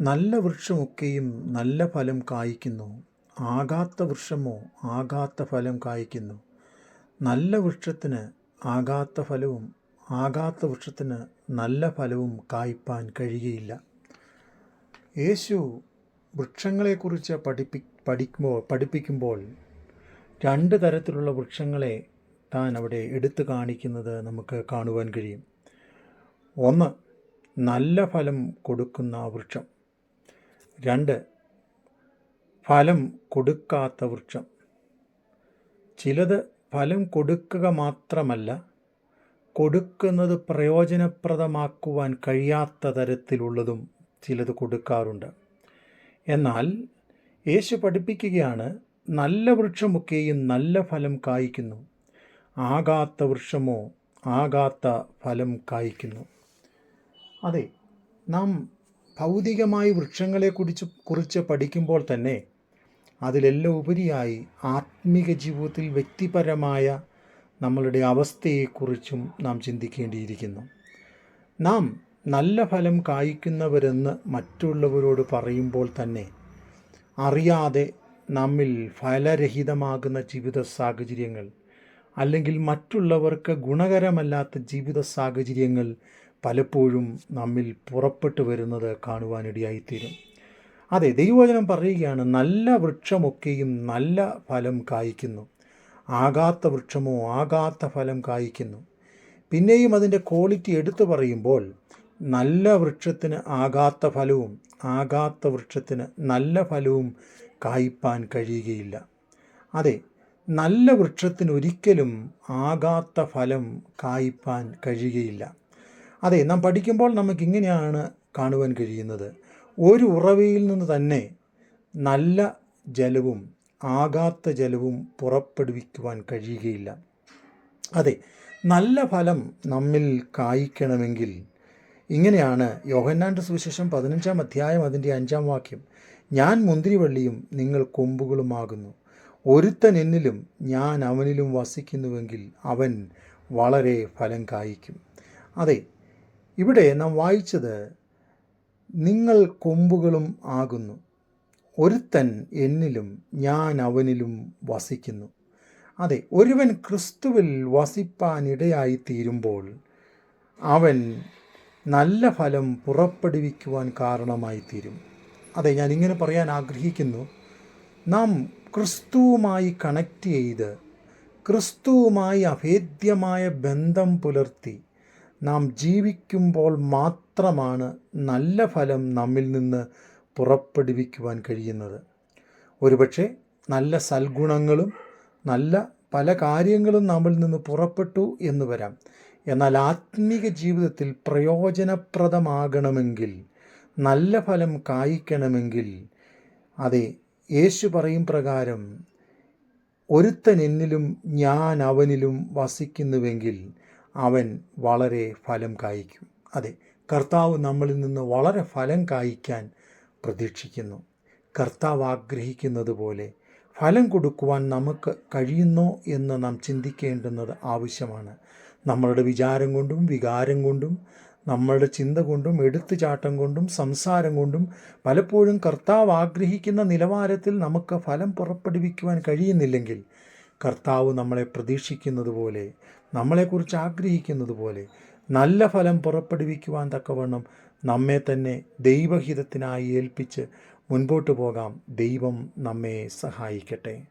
നല്ല വൃക്ഷമൊക്കെയും നല്ല ഫലം കായ്ക്കുന്നു. ആകാത്ത വൃക്ഷമോ ആകാത്ത ഫലം കായ്ക്കുന്നു. നല്ല വൃക്ഷത്തിന് ആകാത്ത ഫലവും ആകാത്ത വൃക്ഷത്തിന് നല്ല ഫലവും കായ്പാൻ കഴിയുകയില്ല. യേശു വൃക്ഷങ്ങളെക്കുറിച്ച് പഠിപ്പി പഠിക്കുമ്പോൾ പഠിപ്പിക്കുമ്പോൾ രണ്ട് തരത്തിലുള്ള വൃക്ഷങ്ങളെ താൻ അവിടെ എടുത്തു കാണിക്കുന്നത് നമുക്ക് കാണുവാൻ കഴിയും. ഒന്ന് നല്ല ഫലം കൊടുക്കുന്ന വൃക്ഷം. രണ്ട് ഫലം കൊടുക്കാത്ത വൃക്ഷം. ചിലത് ഫലം കൊടുക്കുക മാത്രമല്ല കൊടുക്കുന്നത് പ്രയോജനപ്രദമാക്കുവാൻ കഴിയാത്ത തരത്തിലുള്ളതും ചിലത് കൊടുക്കാറുണ്ട്. എന്നാൽ യേശു പഠിപ്പിക്കുകയാണ് നല്ല വൃക്ഷമൊക്കെയും നല്ല ഫലം കായ്ക്കുന്നു. ആകാത്ത വൃക്ഷമോ ആകാത്ത ഫലം കായ്ക്കുന്നു. അതെ നാം ഭൗതികമായി വൃക്ഷങ്ങളെ വൃക്ഷങ്ങളെക്കുറിച്ച് കുറിച്ച് പഠിക്കുമ്പോൾ തന്നെ അതിലെല്ലാം ഉപരിയായി ആത്മീക ജീവിതത്തിൽ വ്യക്തിപരമായ നമ്മളുടെ അവസ്ഥയെക്കുറിച്ചും നാം ചിന്തിക്കേണ്ടിയിരിക്കുന്നു. നാം നല്ല ഫലം കായ്ക്കുന്നവരെന്ന് മറ്റുള്ളവരോട് പറയുമ്പോൾ തന്നെ അറിയാതെ നമ്മിൽ ഫലരഹിതമാകുന്ന ജീവിത സാഹചര്യങ്ങൾ അല്ലെങ്കിൽ മറ്റുള്ളവർക്ക് ഗുണകരമല്ലാത്ത ജീവിത സാഹചര്യങ്ങൾ പലപ്പോഴും നമ്മിൽ പുറപ്പെട്ടു വരുന്നത് കാണുവാനിടയായിത്തീരും. അതെ ദൈവവചനം പറയുകയാണ് നല്ല വൃക്ഷമൊക്കെയും നല്ല ഫലം കായ്ക്കുന്നു. ആകാത്ത വൃക്ഷമോ ആകാത്ത ഫലം കായ്ക്കുന്നു. പിന്നെയും അതിന്റെ ക്വാളിറ്റി എടുത്തു പറയുമ്പോൾ നല്ല വൃക്ഷത്തിന് ആകാത്ത ഫലവും ആകാത്ത വൃക്ഷത്തിന് നല്ല ഫലവും കായ്പാൻ കഴിയുകയില്ല. അതെ നല്ല വൃക്ഷത്തിന് ഒരിക്കലും ആകാത്ത ഫലം കായ്പാൻ കഴിയുകയില്ല. അതെ നാം പഠിക്കുമ്പോൾ നമുക്ക് ഇങ്ങനെയാണ് കാണുവാൻ കഴിയുന്നത്. ഒരു ഉറവയിൽ നിന്ന് തന്നെ നല്ല ജലവും ആകാത്ത ജലവും പുറപ്പെടുവിക്കുവാൻ കഴിയുകയില്ല. അതെ നല്ല ഫലം നമ്മിൽ കായ്ക്കണമെങ്കിൽ ഇങ്ങനെയാണ് യോഹന്നാന്റെ സുവിശേഷം പതിനഞ്ചാം അധ്യായം അതിന്റെ അഞ്ചാം വാക്യം. ഞാൻ മുന്തിരിവള്ളിയും നിങ്ങൾ കൊമ്പുകളുമാകുന്നു. ഒരുത്തൻ എന്നിലും ഞാൻ അവനിലും വസിക്കുന്നുവെങ്കിൽ അവൻ വളരെ ഫലം കായ്ക്കും. അതെ ഇവിടെ നാം വായിച്ചത് നിങ്ങൾ കൊമ്പുകളും ആകുന്നു. ഒരുത്തൻ എന്നിലും ഞാൻ അവനിലും വസിക്കുന്നു. അതെ ഒരുവൻ ക്രിസ്തുവിൽ വസിപ്പാനിടയായി തീരുമ്പോൾ അവൻ നല്ല ഫലം പുറപ്പെടുവിക്കുവാൻ കാരണമായി തീരും അതെ ഞാൻ ഇങ്ങനെ പറയാൻ ആഗ്രഹിക്കുന്നു. നാം ക്രിസ്തുവുമായി കണക്റ്റ് ചെയ്ത് ക്രിസ്തുവുമായി അഭേദ്യമായ ബന്ധം പുലർത്തി നാം ജീവിക്കുമ്പോൾ മാത്രമാണ് നല്ല ഫലം നമ്മിൽ നിന്ന് പുറപ്പെടുവിക്കുവാൻ കഴിയുന്നത്. ഒരുപക്ഷെ നല്ല സൽഗുണങ്ങളും നല്ല പല കാര്യങ്ങളും നമ്മിൽ നിന്ന് പുറപ്പെട്ടു എന്ന് വരാം. എന്നാൽ ആത്മീക ജീവിതത്തിൽ പ്രയോജനപ്രദമാകണമെങ്കിൽ നല്ല ഫലം കായ്ക്കണമെങ്കിൽ അതെ യേശു പറയും പ്രകാരം ഒരുത്തൻ എന്നിലും ഞാൻ അവനിലും വസിക്കുന്നുവെങ്കിൽ അവൻ വളരെ ഫലം കായ്ക്കും. അതെ കർത്താവ് നമ്മളിൽ നിന്ന് വളരെ ഫലം കായ്ക്കാൻ പ്രതീക്ഷിക്കുന്നു. കർത്താവ് ആഗ്രഹിക്കുന്നത് പോലെ ഫലം കൊടുക്കുവാൻ നമുക്ക് കഴിയുന്നോ എന്ന് നാം ചിന്തിക്കേണ്ടുന്നത് ആവശ്യമാണ്. നമ്മളുടെ വിചാരം കൊണ്ടും വികാരം കൊണ്ടും നമ്മളുടെ ചിന്ത കൊണ്ടും എടുത്തുചാട്ടം കൊണ്ടും സംസാരം കൊണ്ടും പലപ്പോഴും കർത്താവ് ആഗ്രഹിക്കുന്ന നിലവാരത്തിൽ നമുക്ക് ഫലം പുറപ്പെടുവിക്കുവാൻ കഴിയുന്നില്ലെങ്കിൽ കർത്താവ് നമ്മളെ പ്രതീക്ഷിക്കുന്നത് പോലെ നമ്മളെക്കുറിച്ച് ആഗ്രഹിക്കുന്നത് പോലെ നല്ല ഫലം പുറപ്പെടുവിക്കുവാൻ തക്കവണ്ണം നമ്മെ തന്നെ ദൈവഹിതത്തിനായി ഏൽപ്പിച്ച് മുൻപോട്ട് പോകാം. ദൈവം നമ്മെ സഹായിക്കട്ടെ.